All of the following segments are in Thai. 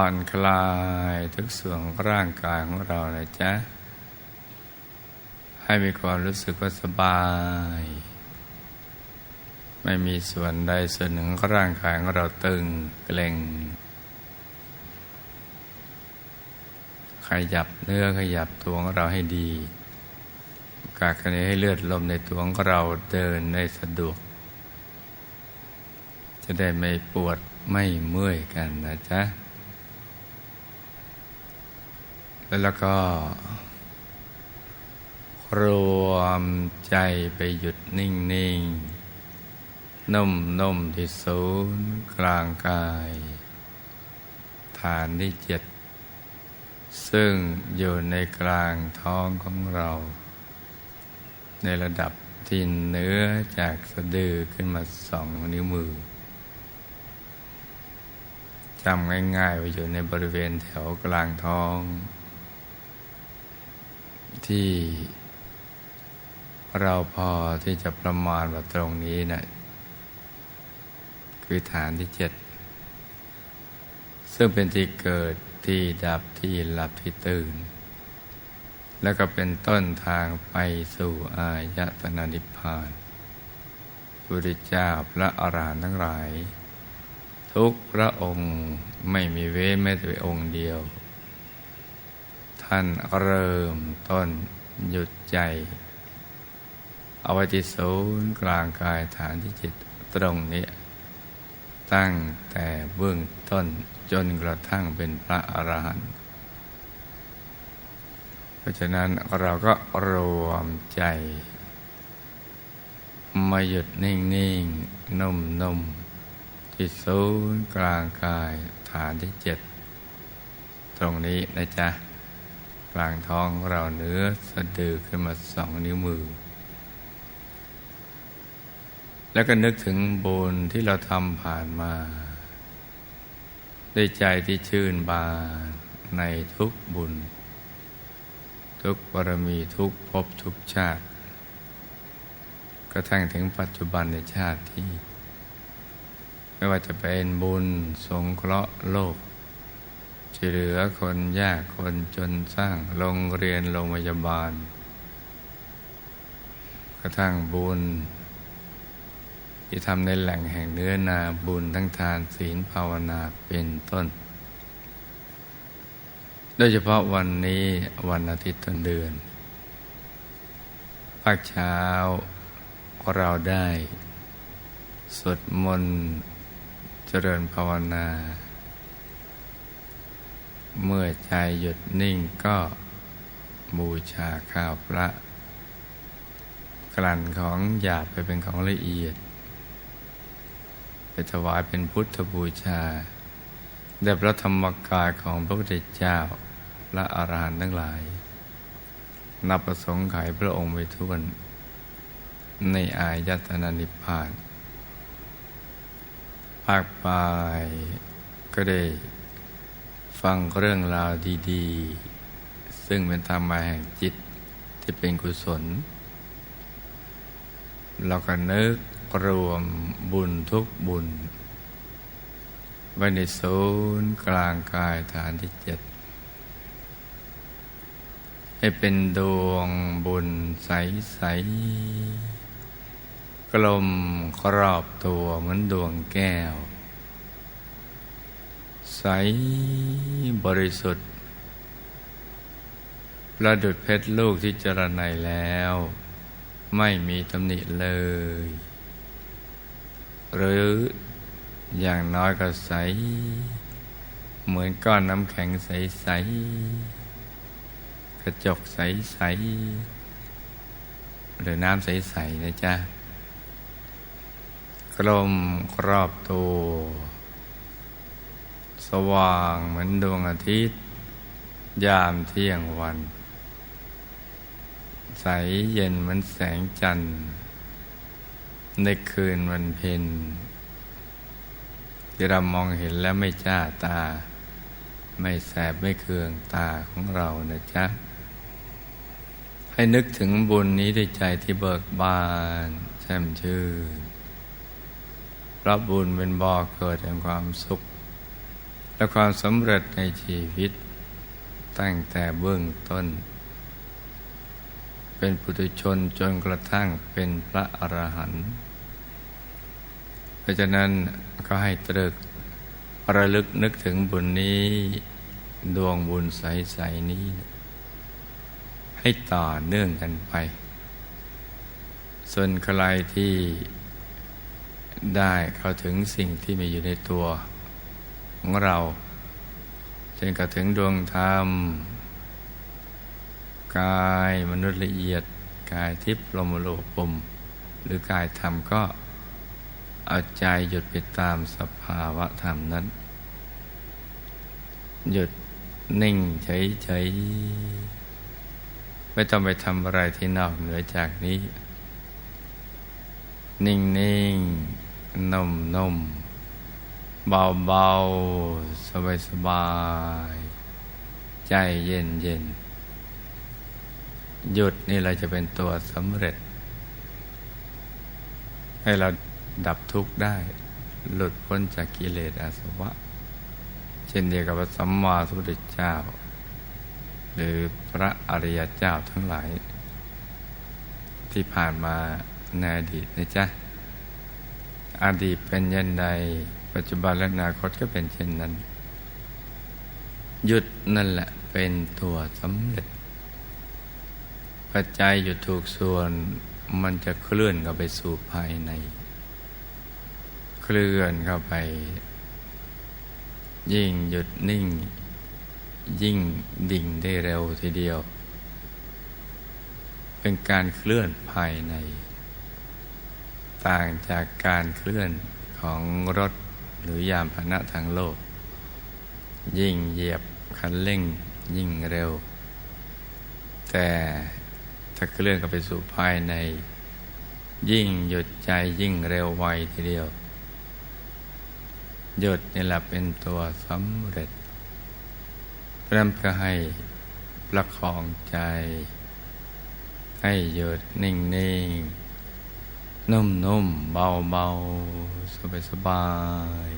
ผ่อนคลายทุกส่วนของร่างกายของเรานะจ๊ะ ให้มีความรู้สึกว่าสบาย ไม่มีส่วนใดส่วนหนึ่งของร่างกายของเราตึงเกร็ง ขยับเนื้อขยับตัวของเราให้ดีกากนี้ให้เลือดลมในตัวของเราเดินได้สะดวก จะได้ไม่ปวดไม่เมื่อยกันนะจ๊ะ แล้วก็ รวมใจไปหยุดนิ่งๆนุ่มนุ่มที่ศูนย์กลางกาย ฐานที่เจ็ด ซึ่งอยู่ในกลางท้องของเรา ในระดับที่เนื้อจากสะดือขึ้นมาสองนิ้วมือจำง่ายๆว่าอยู่ในบริเวณแถวกลางท้อง ที่เราพอที่จะประมาณว่าตรงนี้นะคือฐานที่เจ็ด ซึ่งเป็นที่เกิดที่ดับที่หลับที่ตื่น แล้วก็เป็นต้นทางไปสู่อายตนะนิพพานพระพุทธเจ้าพระอรหันต์ทั้งหลาย ทุกพระองค์ไม่มีเว้นแม้แต่องค์เดียว ท่านเริ่มต้นหยุดใจเอาไว้ที่ศูนย์กลางกายฐานที่จิตตรงนี้ ตั้งแต่เบื้องต้นจนกระทั่งเป็นพระอรหันต์เพราะฉะนั้นเราก็รวมใจ มาหยุดนิ่งนิ่งนุ่มนมที่ศูนย์กลางกายฐานที่เจ็ดตรงนี้นะจ๊ะ ลางท้องเราเนื้อสะดือขึ้นมาสองนิ้วมือ แล้วก็นึกถึงบุญที่เราทำผ่านมาด้วยใจที่ชื่นบานในทุกบุญ ทุกบารมีทุกภพทุกชาติ กระทั่งถึงปัจจุบันในชาติที่ ไม่ว่าจะเป็นบุญสงเคราะห์โลก ช่วยเหลือคนยากคนจนสร้างโรงเรียนโรงพยาบาล กระทั่งบุญ ที่ทำในแหล่งแห่งเนื้อนาบุญทั้งทานศีลภาวนาเป็นต้น โดยเฉพาะวันนี้วันอาทิตย์ต้นเดือนภาคเช้าเราได้สวดมนต์เจริญภาวนา เมื่อใจหยุดนิ่งก็บูชาข้าวพระ กลั่นของหยาบไปเป็นของละเอียด ไปถวายเป็นพุทธบูชาแด่พระธรรมกายของพระพุทธเจ้าและอรหันต์ทั้งหลาย นับประสงค์ไขพระองค์ไปทุกนในอายตนะนิพพาน ภาคปลายก็ได้ ฟังเรื่องราวดีๆ ซึ่งเป็นธรรมะแห่งจิตที่เป็นกุศล เราก็นึกรวมบุญทุกบุญ ไว้ในศูนย์กลางกายฐานที่เจ็ด ให้เป็นดวงบุญใส ๆ กลมครอบตัวเหมือนดวงแก้ว ใสบริสุทธิ์ประดุดเพชรลูกที่จรนัยแล้ว ไม่มีตำหนิเลย หรืออย่างน้อยก็ใส เหมือนก้อนน้ำแข็งใส ๆ กระจกใส ๆ หรือน้ำใส ๆ นะจ๊ะ กลมครอบตัว สว่างเหมือนดวงอาทิตย์ ยามเที่ยงวัน ใสเย็นเหมือนแสงจันทร์ ในคืนวันเพ็ญที่เรามองเห็นแล้วไม่จ้าตา ไม่แสบไม่เคืองตาของเรานะจ๊ะ ให้นึกถึงบุญนี้ด้วยใจที่เบิกบานแช่มชื่นพราะบุญเป็นบ่อเกิดแห่งความสุข และความสำเร็จในชีวิต ตั้งแต่เบื้องต้น เป็นปุถุชนจนกระทั่งเป็นพระอรหันต์เพราะฉะนั้นก็ให้ตรึกระลึกนึกถึงบุญนี้ดวงบุญใส ๆ นี้ ให้ต่อเนื่องกันไป ส่วนใครที่ได้เข้าถึงสิ่งที่มีอยู่ในตัว ของเราจนกระถึงดวงธรรม กายมนุษย์ละเอียด กายทิพย์ลมโลปม หรือกายธรรมก็เอาใจหยุดไปตามสภาวะธรรมนั้น หยุดนิ่งเฉยๆไม่ต้องไปทำอะไรที่นอกเหนือจากนี้ นิ่งนิ่งนุ่มนม เบาเบาสบายสบาย ใจเย็นเย็น หยุดนี่เราจะเป็นตัวสำเร็จ ให้เราดับทุกข์ได้ หลุดพ้นจากกิเลสอาสวะ เช่นเดียวกับพระสัมมาสัมพุทธเจ้า หรือพระอริยเจ้าทั้งหลาย ที่ผ่านมาในอดีตนะจ๊ะอดีตเป็นยันใด ปัจจุบันและอนาคตก็เป็นเช่นนั้น หยุดนั่นแหละเป็นตัวสำเร็จ ปัจจัยหยุดถูกส่วนมันจะเคลื่อนเข้าไปสู่ภายใน เคลื่อนเข้าไป ยิ่งหยุดนิ่ง ยิ่งดิ่งได้เร็วทีเดียว เป็นการเคลื่อนภายใน ต่างจากการเคลื่อนของรถ หรือยานพาหนะทางโลก ยิ่งเหยียบคันเร่งยิ่งเร็ว แต่ถ้าเคลื่อนเข้าไปสู่ภายใน ยิ่งหยุดใจยิ่งเร็วไวทีเดียว หยุดนี่แหละเป็นตัวสำเร็จเริ่มเพื่อให้ประคองใจ ให้หยุดนิ่งนิ่ง นุ่มนุ่มเบาเบาสบายสบาย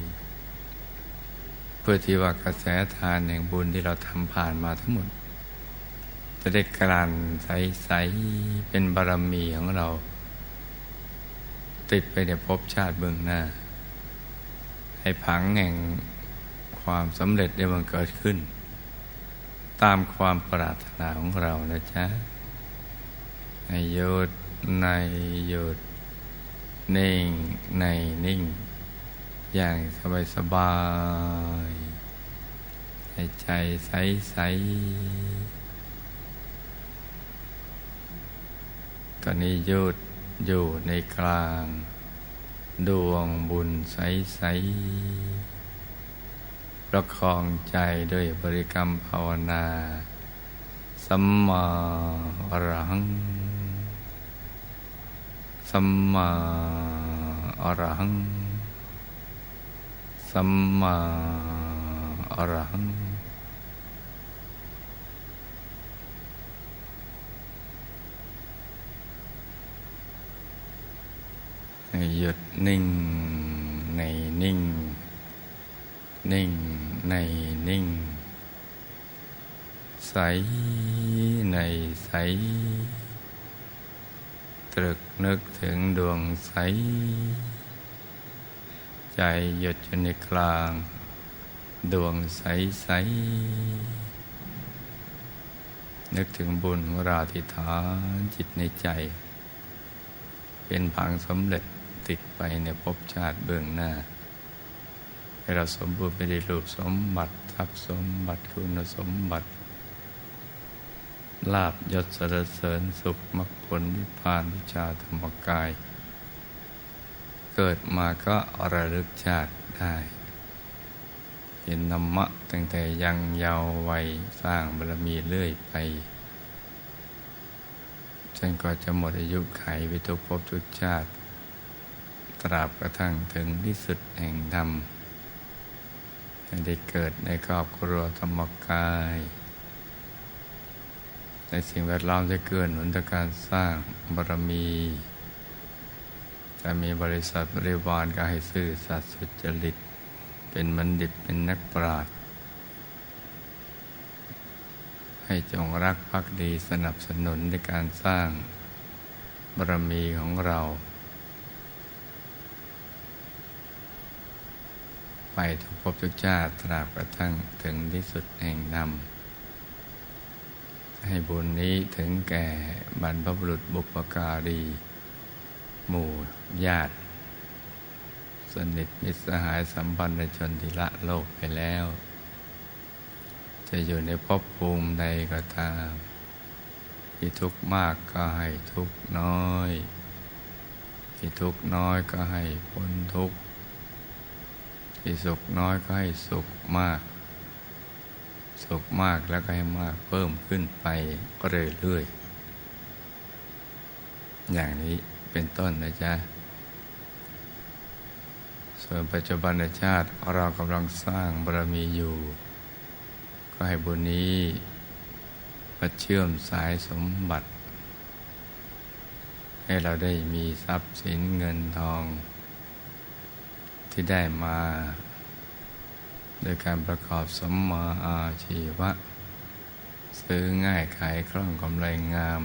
เพื่อที่ว่ากระแสทานแห่งบุญที่เราทำผ่านมาทั้งหมด จะได้กลั่นใสๆ เป็นบารมีของเรา ติดไปในภพชาติเบื้องหน้า ให้ผังแห่งความสำเร็จได้บังเกิดขึ้น ตามความปรารถนาของเรานะจ๊ะในหยุดในหยุด นิ่งในนิ่ง อย่างสบายสบายให้ใจใสใสตอนนี้ยุดอยู่ในกลาง ดวงบุญใสใสประคองใจด้วยบริกรรมภาวนา สัมมาอรหัง สัมมาอรหัง สัมมาอรหังให้หยุดนิ่งในนิ่ง นิ่งในนิ่ง ใสในใส ตรึกนึกถึงดวงใส ใจหยุดอยู่ในกลาง ดวงใสใส นึกถึงบุญราที่ฐานจิตในใจ เป็นพังสำเร็จติดไปในภพชาติเบื้องหน้า ให้เราสมบูรณ์ไปด้วยรูปสมบัติทรัพย์สมบัติคุณสมบัติ ลาบยศสรรเสริญสุขมรรคผลนิพพานวิชาธรรมกาย เกิดมาก็ระลึกชาติได้เห็นธรรมะตั้งแต่ยังเยาว์วัยสร้างบารมีเรื่อยไปจนกว่าจะหมดอายุไขไปทุกภพทุกชาติ ตราบกระทั่งถึงที่สุดแห่งธรรมได้เกิดในครอบครัวธรรมกาย ในสิ่งแวดล้อมที่เกื้อหนุนต่อการสร้างบารมีจะมีบริษัทบริวารก็ให้ซื่อสัตย์สุจริต เป็นบัณฑิตเป็นนักปราชญ์ให้จงรักภักดีสนับสนุนในการสร้างบารมีของเรา ไปทุกภพทุกชาติตราบกระทั่งถึงที่สุดแห่งนำ ให้บุญนี้ถึงแก่บรรพบุรุษบุปการี หมู่ญาติ สนิทมิตรสหายสัมพันธ์ชนที่ละโลกไปแล้ว จะอยู่ในภพภูมิใดก็ตาม ที่ทุกข์มากก็ให้ทุกข์น้อย ที่ทุกข์น้อยก็ให้พ้นทุกข์ที่สุขน้อยก็ให้สุขมาก สุขมากแล้วก็ให้มากเพิ่มขึ้นไปก็เรื่อยๆอย่างนี้เป็นต้นนะจ๊ะ ส่วนปัจจุบันชาติเรากำลังสร้างบารมีอยู่ ก็ให้บุญนี้มาเชื่อมสายสมบัติ ให้เราได้มีทรัพย์สินเงินทอง ที่ได้มา โดยการประกอบสมมาอาชีวะ ซื้อง่ายขายคล่องกำไรงาม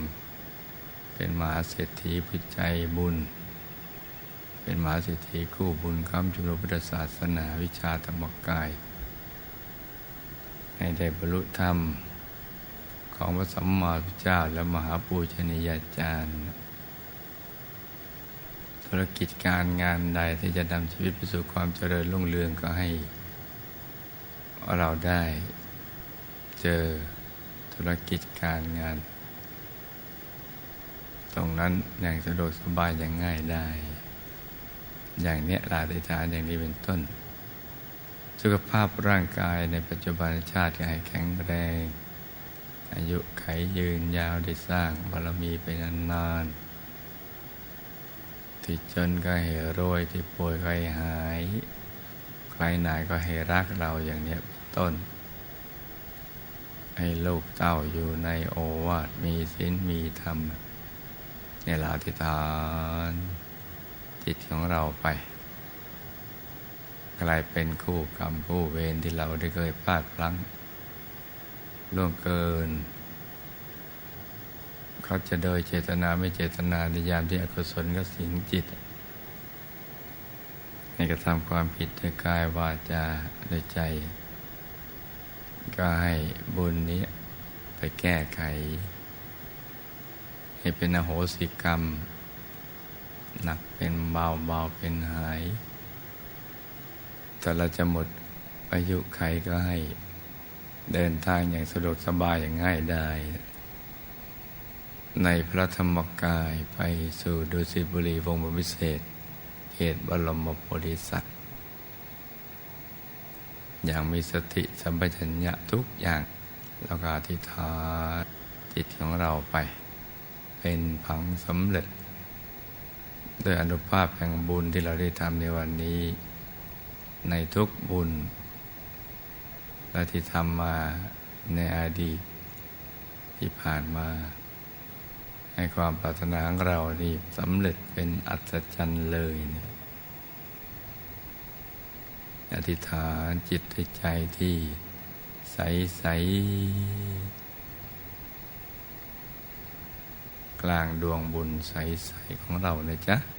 เป็นมหาเศรษฐีผู้ใจบุญ เป็นมหาเศรษฐีคู่บุญคำจุลพุทธศาสนาวิชาธรรมกาย ให้ได้บรรลุธรรม ของพระสัมมาสัมพุทธเจ้าและมหาปูชนียาจารย์ธุรกิจการงานใดที่จะนำชีวิตไปสู่ความเจริญรุ่งเรืองก็ให้ เราได้เจอธุรกิจการงาน ตรงนั้นอย่างสะดวกสบายอย่างง่ายได้ อย่างเนี้ยลาติฐานอย่างนี้เป็นต้น สุขภาพร่างกายในปัจจุบันชาติก็ให้แข็งแรง อายุไขยืนยาวได้สร้างบารมีไปนานๆที่จนก็ให้รวยที่ป่วยก็ให้หายใครไหนก็ให้รักเราอย่างเนี้ยเป ต้น ให้ลูกเต้าอยู่ในโอวาทมีศีลมีธรรมเนี่ยลาธิษฐานจิตของเราไป กลายเป็นคู่กรรมผู้เวรที่เราได้เคยพลาดพลั้งล่วงเกิน เขาจะโดยเจตนาไม่เจตนาในยามที่อกุศลก็สิงจิตให้กระทำความผิดด้วยกายวาจาด้วยใจ ก็ให้บุญนี้ไปแก้ไข ให้เป็นอโหสิกรรม หนักเป็นเบาเบาเป็นหาย แต่เราจะหมดอายุไขก็ให้เดินทางอย่างสะดวกสบายอย่างง่ายได้ ในพระธรรมกายไปสู่ดุสิตบุรีวงบวิเศษเขตบรมโพธิสัตว อย่างมีสติสัมปชัญญะทุกอย่าง แล้วก็อธิษฐานจิตของเราไป เป็นผังสำเร็จโดยอนุภาพแห่งบุญที่เราได้ทำในวันนี้ ในทุกบุญและที่ทำมาในอดีตที่ผ่านมา ให้ความปรารถนาของเรานี่สำเร็จเป็นอัศจรรย์เลยเนี่ย อธิษฐานจิตใจที่ใสใสกลางดวงบุญใส ๆ ของเรานะจ๊ะ